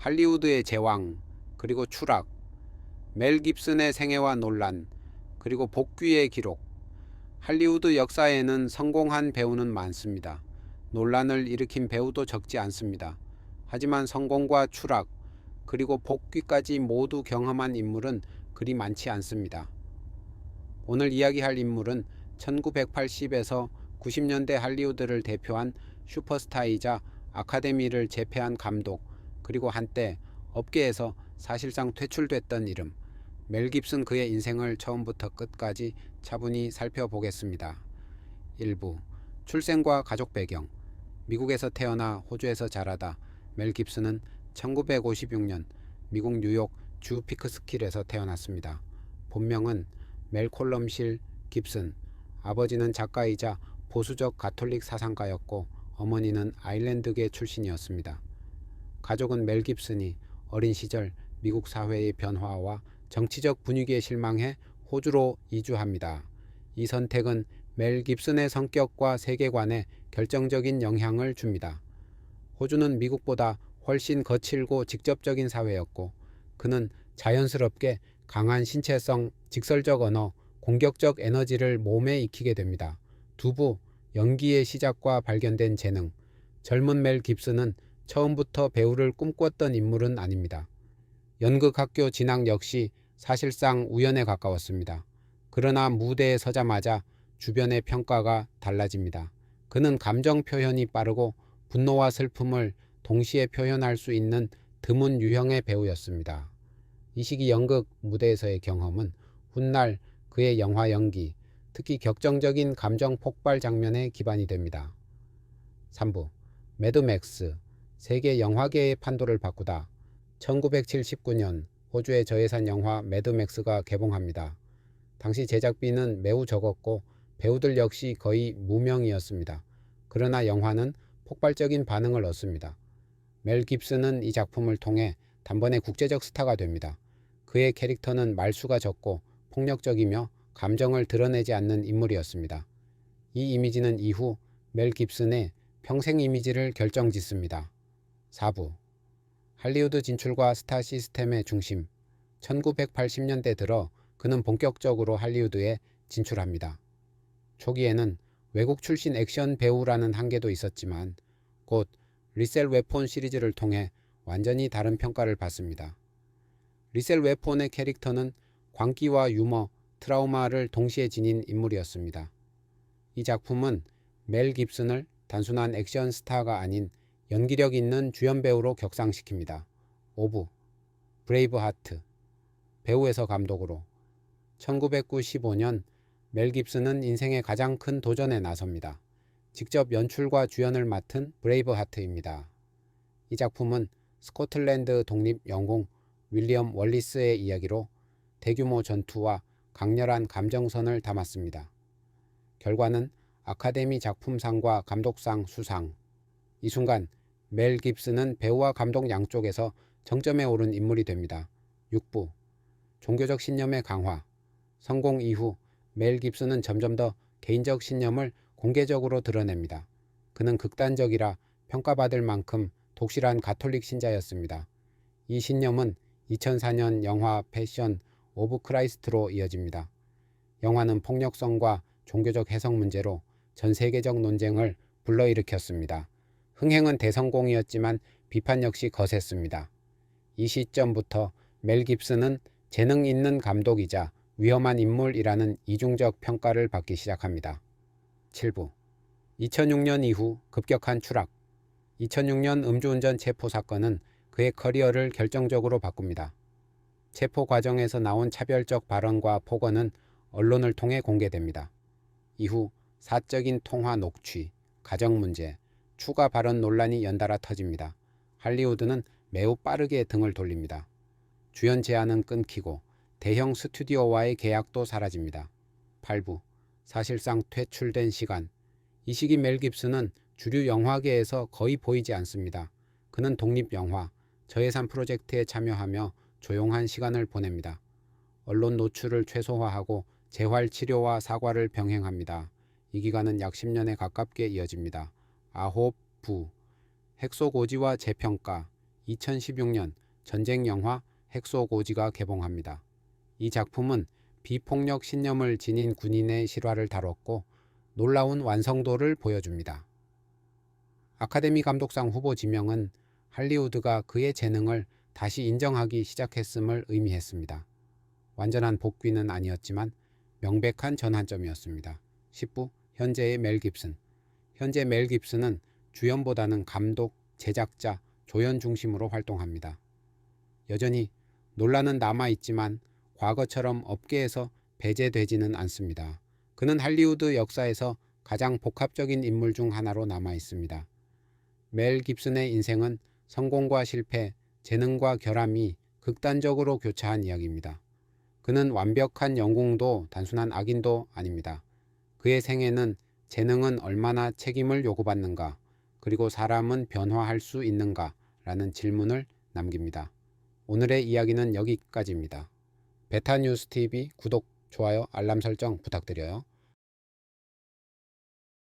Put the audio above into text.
할리우드의 제왕, 그리고 추락, 멜 깁슨의 생애와 논란, 그리고 복귀의 기록. 할리우드 역사에는 성공한 배우는 많습니다. 논란을 일으킨 배우도 적지 않습니다. 하지만 성공과 추락, 그리고 복귀까지 모두 경험한 인물은 그리 많지 않습니다. 오늘 이야기할 인물은 1980에서 90년대 할리우드를 대표한 슈퍼스타이자 아카데미를 제패한 감독, 그리고 한때 업계에서 사실상 퇴출됐던 이름, 멜 깁슨 그의 인생을 처음부터 끝까지 차분히 살펴보겠습니다. 1부 출생과 가족 배경 미국에서 태어나 호주에서 자라다 멜 깁슨은 1956년 미국 뉴욕 주 피크스킬에서 태어났습니다. 본명은 멜콜럼실 깁슨, 아버지는 작가이자 보수적 가톨릭 사상가였고 어머니는 아일랜드계 출신이었습니다. 가족은 멜 깁슨이 어린 시절 미국 사회의 변화와 정치적 분위기에 실망해 호주로 이주합니다. 이 선택은 멜 깁슨의 성격과 세계관에 결정적인 영향을 줍니다. 호주는 미국보다 훨씬 거칠고 직접적인 사회였고 그는 자연스럽게 강한 신체성, 직설적 언어, 공격적 에너지를 몸에 익히게 됩니다. 두부, 연기의 시작과 발견된 재능. 젊은 멜 깁슨은 처음부터 배우를 꿈꿨던 인물은 아닙니다. 연극학교 진학 역시 사실상 우연에 가까웠습니다. 그러나 무대에 서자마자 주변의 평가가 달라집니다. 그는 감정 표현이 빠르고 분노와 슬픔을 동시에 표현할 수 있는 드문 유형의 배우였습니다. 이 시기 연극 무대에서의 경험은 훗날 그의 영화 연기, 특히 격정적인 감정 폭발 장면에 기반이 됩니다. 3부 매드맥스 세계 영화계의 판도를 바꾸다 1979년 호주의 저예산 영화 매드맥스가 개봉합니다. 당시 제작비는 매우 적었고 배우들 역시 거의 무명이었습니다. 그러나 영화는 폭발적인 반응을 얻습니다. 멜 깁슨은 이 작품을 통해 단번에 국제적 스타가 됩니다. 그의 캐릭터는 말수가 적고 폭력적이며 감정을 드러내지 않는 인물이었습니다. 이 이미지는 이후 멜 깁슨의 평생 이미지를 결정짓습니다. 4부 할리우드 진출과 스타 시스템의 중심 1980년대 들어 그는 본격적으로 할리우드에 진출합니다. 초기에는 외국 출신 액션 배우라는 한계도 있었지만 곧 리셀 웨폰 시리즈를 통해 완전히 다른 평가를 받습니다. 리셀 웨폰의 캐릭터는 광기와 유머, 트라우마를 동시에 지닌 인물이었습니다. 이 작품은 멜 깁슨을 단순한 액션 스타가 아닌 연기력 있는 주연 배우로 격상시킵니다. 5부 브레이브 하트 배우에서 감독으로 1995년 멜 깁슨은 인생의 가장 큰 도전에 나섭니다. 직접 연출과 주연을 맡은 브레이브 하트입니다. 이 작품은 스코틀랜드 독립 영웅 윌리엄 월리스의 이야기로 대규모 전투와 강렬한 감정선을 담았습니다. 결과는 아카데미 작품상과 감독상 수상. 이 순간 멜 깁슨은 배우와 감독 양쪽에서 정점에 오른 인물이 됩니다. 6부 종교적 신념의 강화. 성공 이후 멜 깁슨은 점점 더 개인적 신념을 공개적으로 드러냅니다. 그는 극단적이라 평가받을 만큼 독실한 가톨릭 신자였습니다. 이 신념은 2004년 영화 패션 오브 크라이스트로 이어집니다. 영화는 폭력성과 종교적 해석 문제로 전 세계적 논쟁을 불러일으켰습니다. 흥행은 대성공이었지만 비판 역시 거셌습니다. 이 시점부터 멜 깁슨은 재능 있는 감독이자 위험한 인물이라는 이중적 평가를 받기 시작합니다. 7부 2006년 이후 급격한 추락 2006년 음주운전 체포 사건은 그의 커리어를 결정적으로 바꿉니다. 체포 과정에서 나온 차별적 발언과 폭언은 언론을 통해 공개됩니다. 이후 사적인 통화 녹취, 가정 문제, 추가 발언 논란이 연달아 터집니다. 할리우드는 매우 빠르게 등을 돌립니다. 주연 제안은 끊기고 대형 스튜디오와의 계약도 사라집니다. 8부 사실상 퇴출된 시간 이 시기 멜 깁슨은 주류 영화계에서 거의 보이지 않습니다. 그는 독립 영화, 저예산 프로젝트에 참여하며 조용한 시간을 보냅니다. 언론 노출을 최소화하고 재활 치료와 사과를 병행합니다. 이 기간은 약 10년에 가깝게 이어집니다. 아홉 부 핵소 고지와 재평가 2016년 전쟁 영화 핵소고지가 개봉합니다. 이 작품은 비폭력 신념을 지닌 군인의 실화를 다뤘고 놀라운 완성도를 보여줍니다. 아카데미 감독상 후보 지명은 할리우드가 그의 재능을 다시 인정하기 시작했음을 의미했습니다. 완전한 복귀는 아니었지만 명백한 전환점이었습니다. 10부 현재의 멜 깁슨 현재 멜 깁슨은 주연보다는 감독, 제작자, 조연 중심으로 활동합니다. 여전히 논란은 남아있지만 과거처럼 업계에서 배제되지는 않습니다. 그는 할리우드 역사에서 가장 복합적인 인물 중 하나로 남아 있습니다. 멜 깁슨의 인생은 성공과 실패, 재능과 결함이 극단적으로 교차한 이야기입니다. 그는 완벽한 영웅도 단순한 악인도 아닙니다. 그의 생애는 재능은 얼마나 책임을 요구받는가, 그리고 사람은 변화할 수 있는가 라는 질문을 남깁니다. 오늘의 이야기는 여기까지입니다. 베타뉴스 TV 구독, 좋아요, 알람 설정 부탁드려요.